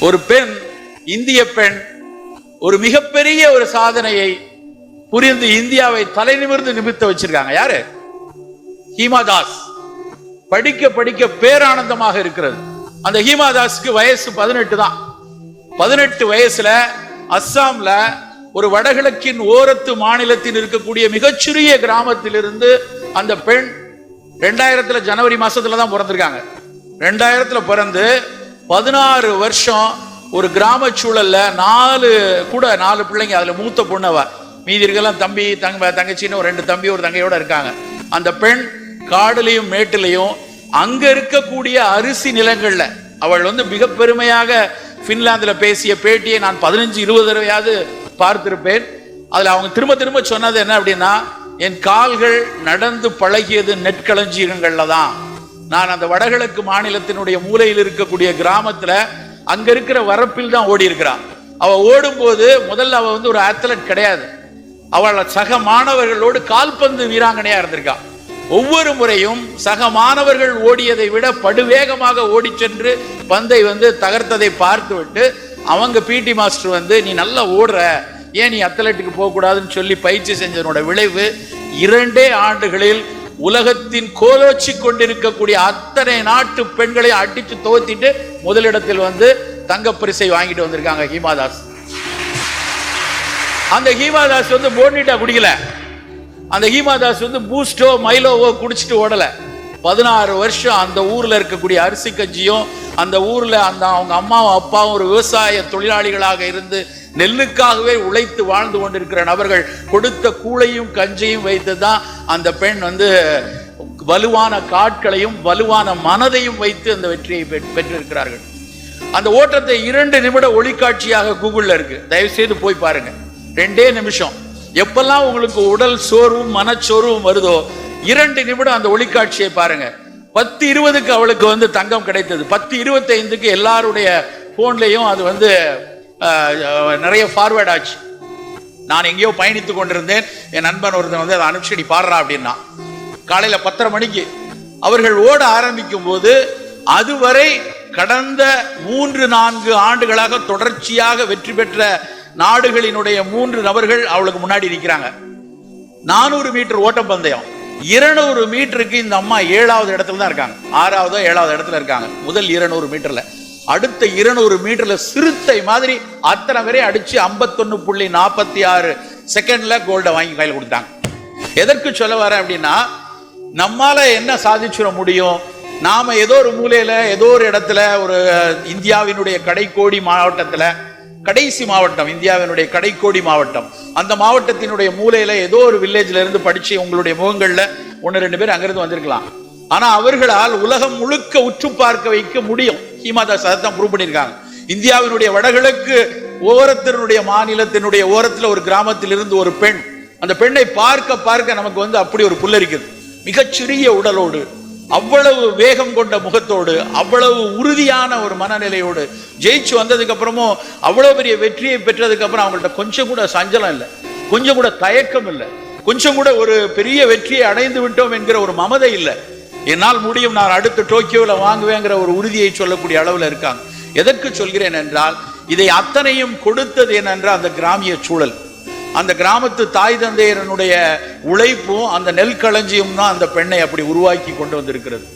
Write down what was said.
ஒரு பெண் இந்திய பெண் ஒரு மிகப்பெரிய ஒரு சாதனையை புரிந்து இந்தியாவை தலை நிமிர்ந்து நிமித்த வச்சிருக்காங்க. யாரு? ஹீமா தாஸ் படிக்க படிக்க பேரானந்தமாக இருக்கிறது. அந்த ஹீமா தாஸ்க்கு வயசு பதினெட்டு தான். பதினெட்டு வயசுல அஸ்ஸாம்ல ஒரு வடகிழக்கின் ஓரத்து மாநிலத்தில் இருக்கக்கூடிய மிகச்சிறிய கிராமத்திலிருந்து அந்த பெண் ரெண்டாயிரத்துல ஜனவரி மாசத்துல தான் பிறந்திருக்காங்க. ரெண்டாயிரத்துல பிறந்து பதினாறு வருஷம் ஒரு கிராம சூழல்ல நாலு கூட நாலு பிள்ளைங்க அதுல மூத்த பொண்ணவ மீதி இருக்கலாம் தம்பி தங்க தங்கச்சின்னு ஒரு ரெண்டு தம்பி ஒரு தங்கையோட இருக்காங்க. அந்த பெண் காடுலையும் மேட்டுலையும் அங்க இருக்கக்கூடிய அரிசி நிலங்கள்ல அவள் வந்து மிக பெருமையாக பின்லாந்துல பேசிய பேட்டியை நான் பதினஞ்சு இருபது தடவையாவது பார்த்திருப்பேன். அதுல அவங்க திரும்ப திரும்ப சொன்னது என்ன அப்படின்னா என் கால்கள் நடந்து பழகியது நெற்களஞ்சியங்கள்ல தான். நான் அந்த வடகிழக்கு மாநிலத்தினுடைய மூலையில் இருக்கக்கூடிய கிராமத்துல அங்க இருக்கிற வரப்பில் தான் ஓடி இருக்கிறான். அவ ஓடும்போது முதல்ல அவ வந்து ஒரு அத்லட் கிடையாது. அவள் சக மாணவர்களோடு கால்பந்து வீராங்கனையா இருந்திருக்கா. ஒவ்வொரு முறையும் சக மாணவர்கள் ஓடியதை விட படுவேகமாக ஓடி சென்று பந்தை வந்து தகர்த்ததை பார்த்துவிட்டு அவங்க பிடி மாஸ்டர் வந்து நீ நல்லா ஓடுற. ஏன் நீ அத்லெட்டுக்கு போகக்கூடாதுன்னு சொல்லி பயிற்சி செஞ்சதனோட விளைவு இரண்டே ஆண்டுகளில் உலகத்தின் கோலோச்சி கொண்டிருக்கக்கூடிய அத்தனை நாட்டு பெண்களை அடிச்சு துவத்திட்டு முதலிடத்தில் வந்து தங்கப்பரிசை வாங்கிட்டு வந்திருக்காங்க ஹீமாதாஸ். அந்த ஹீமாதாஸ் வந்து போர்னிட்டா குடிக்கல. அந்த ஹீமாதாஸ் வந்து பூஸ்டோ மைலோவோ குடிச்சிட்டு ஓடல. பதினாறு வருஷம் அந்த ஊர்ல இருக்கக்கூடிய அரிசி கஞ்சியும் அந்த ஊர்ல அந்த அவங்க அம்மாவும் அப்பாவும் ஒரு விவசாய தொழிலாளிகளாக இருந்து நெல்லுக்காகவே உழைத்து வாழ்ந்து கொண்டிருக்கிற நபர்கள் கொடுத்த கூளையும் கஞ்சையும் வைத்து தான் அந்த பெண் வந்து வலுவான காட்களையும் வலுவான மனதையும் வைத்து அந்த வெற்றியை பெற்- பெற்றிருக்கிறார்கள். அந்த ஓட்டத்தை இரண்டு நிமிட ஒளிக்காட்சியாக கூகுள்ல இருக்கு. தயவு செய்து போய் பாருங்க. ரெண்டே நிமிஷம். எப்பெல்லாம் உங்களுக்கு உடல் சோர்வும் மனச்சோர்வும் வருதோ இரண்டு நிமிடம் அந்த ஒளிக்காட்சியை பாருங்க. பத்து இருபதுக்கு அவளுக்கு வந்து தங்கம் கிடைத்தது. பத்து இருபத்தைந்துக்கு எல்லாருடைய ஃபோன்லேயும் அது வந்து நிறைய ஃபார்வேர்ட் ஆச்சு. நான் எங்கேயோ பயணித்து கொண்டிருந்தேன். என் நண்பன் ஒருத்தன் வந்து அதை அனுப்பிச்சு நீ பாடுறா அப்படின்னா. காலையில் பத்தரை மணிக்கு அவர்கள் ஓட ஆரம்பிக்கும் போது அதுவரை கடந்த மூன்று நான்கு ஆண்டுகளாக தொடர்ச்சியாக வெற்றி பெற்ற நாடுகளினுடைய மூன்று நபர்கள் அவளுக்கு முன்னாடி நிற்கிறாங்க நானூறு மீட்டர் ஓட்டப்பந்தயம் இருநூறு மீட்டருக்கு இந்த அம்மா ஏழாவது இடத்துல தான் இருக்காங்க. ஆறாவதோ ஏழாவது இடத்துல இருக்காங்க. முதல் இருநூறு மீட்டர்ல. அடுத்த இருநூறு மீட்டர்ல சிறுத்தை மாதிரி அத்தனை பேரையும் அடிச்சு 51.46 புள்ளி நாற்பத்தி ஆறு செகண்ட்ல கோல்டை வாங்கி கையில் கொடுத்தாங்க. எதற்கு சொல்ல வரேன் அப்படின்னா நம்மால என்ன சாதிச்சிட முடியும்? நாம ஏதோ ஒரு மூலையில ஏதோ ஒரு இடத்துல ஒரு இந்தியாவினுடைய கடைக்கோடி மாவட்டத்துல கடைசி மாவட்டம் இந்தியாவினுடைய கடைக்கோடி மாவட்டம். அந்த மாவட்டத்தினுடைய மூலையில ஏதோ ஒரு வில்லேஜ்ல இருந்து படிச்சு உங்களுடைய முகங்கள்ல ஒன்னு ரெண்டு பேர் அங்கிருந்து வந்திருக்கலாம். ஆனா அவர்களால் உலகம் முழுக்க உற்று பார்க்க வைக்க முடியும். முக்கியமாக அதை தான் ப்ரூவ் பண்ணியிருக்காங்க. இந்தியாவினுடைய வடகிழக்கு ஓரத்தினுடைய மாநிலத்தினுடைய ஓரத்துல ஒரு கிராமத்தில் இருந்து ஒரு பெண். அந்த பெண்ணை பார்க்க பார்க்க நமக்கு வந்து அப்படி ஒரு புல்லரிக்குது. மிகச்சிறிய உடலோடு அவ்வளவு வேகம் கொண்ட முகத்தோடு அவ்வளவு உறுதியான ஒரு மனநிலையோடு ஜெயிச்சு வந்ததுக்கு அப்புறமும் அவ்வளவு பெரிய வெற்றியை பெற்றதுக்கு அப்புறம் அவங்கள்ட்ட கொஞ்சம் கூட சஞ்சலம் இல்லை. கொஞ்சம் கூட தயக்கம் இல்லை. கொஞ்சம் கூட ஒரு பெரிய வெற்றியை அடைந்து விட்டோம் என்கிற ஒரு மமதை இல்லை. என்னால் முடியும் நான் அடுத்து டோக்கியோவில் வாங்குவேங்கிற ஒரு உறுதியை சொல்லக்கூடிய அளவில் இருக்காங்க. எதற்கு சொல்கிறேன் என்றால் இதை அத்தனையும் கொடுத்தது என்னென்றால் அந்த கிராமிய சூழல். அந்த கிராமத்து தாய் தந்தையரனுடைய உழைப்பும் அந்த நெல் களஞ்சியம் தான் அந்த பெண்ணை அப்படி உருவாக்கி கொண்டு வந்திருக்கிறது.